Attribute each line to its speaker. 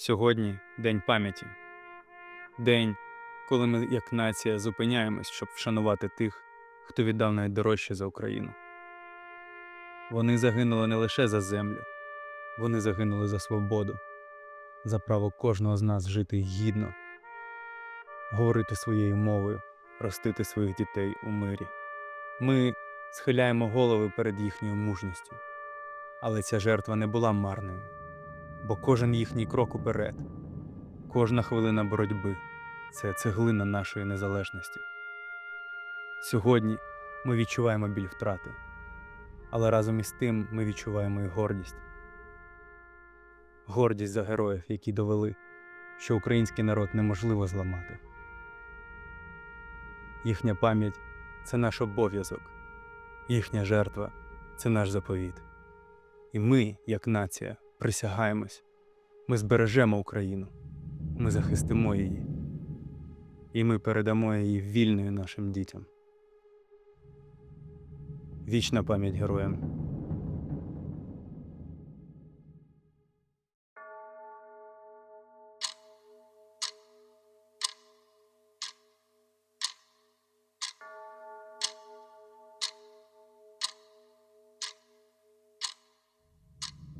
Speaker 1: Сьогодні День пам'яті. День, коли ми як нація зупиняємось, щоб вшанувати тих, хто віддав найдорожче за Україну. Вони загинули не лише за землю, вони загинули за свободу, за право кожного з нас жити гідно, говорити своєю мовою, ростити своїх дітей у мирі. Ми схиляємо голови перед їхньою мужністю. Але ця жертва не була марною, бо кожен їхній крок уперед, кожна хвилина боротьби це цеглина нашої незалежності. Сьогодні ми відчуваємо біль втрати, але разом із тим ми відчуваємо і гордість. Гордість за героїв, які довели, що український народ неможливо зламати. Їхня пам'ять це наш обов'язок, їхня жертва це наш заповіт. І ми, як нація, присягаємось. Ми збережемо Україну, ми захистимо її, і ми передамо її вільною нашим дітям. Вічна пам'ять героям,